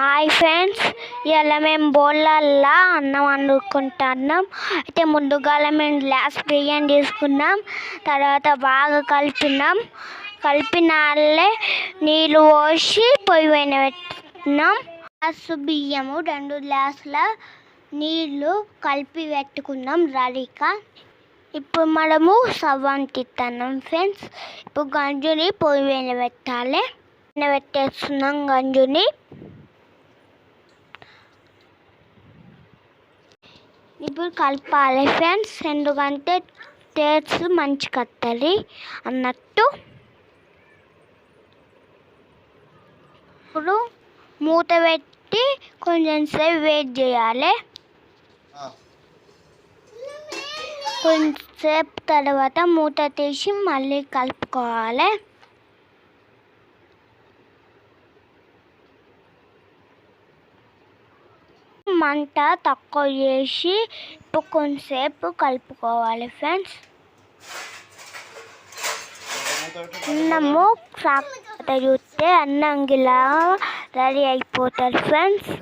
Hi friends ఇవాళ మేము బోళ్ళల్లా అన్నం వండుకుంటున్నాం. అయితే ముందుగా మేము గ్లాస్ బియ్యం తీసుకున్నాం. తర్వాత బాగా కలిపినాం. కలిపినాలే నీళ్ళు పోసి పొయ్యి పైన పెట్టినాం. గ్లాసు బియ్యము రెండు గ్లాసుల నీళ్ళు కలిపి పెట్టుకున్నాం రెడీగా ఇప్పుడు మనము స్టవ్ అంటిస్తున్నాం ఫ్రెండ్స్. ఇప్పుడు గంజుని పొయ్యి పైన పెట్టాలి. పెట్టేస్తున్నాం గంజుని. ఇప్పుడు కలపాలి ఫ్రెండ్స్. ఎందుకంటే టేస్ట్ మంచిగా వస్తుంది అన్నట్టు. ఇప్పుడు మూత పెట్టి కొంచెం సేపు వెయిట్ చేయాలి. కొంచెంసేపు తర్వాత మూత తీసి మళ్ళీ కలుపుకోవాలి. మంట తక్కువ చేసి కొంతసేపు కలుపుకోవాలి ఫ్రెండ్స్ అన్నము కాకపోతే చూస్తే అన్నం గిలా రెడీ అయిపోతారు ఫ్రెండ్స్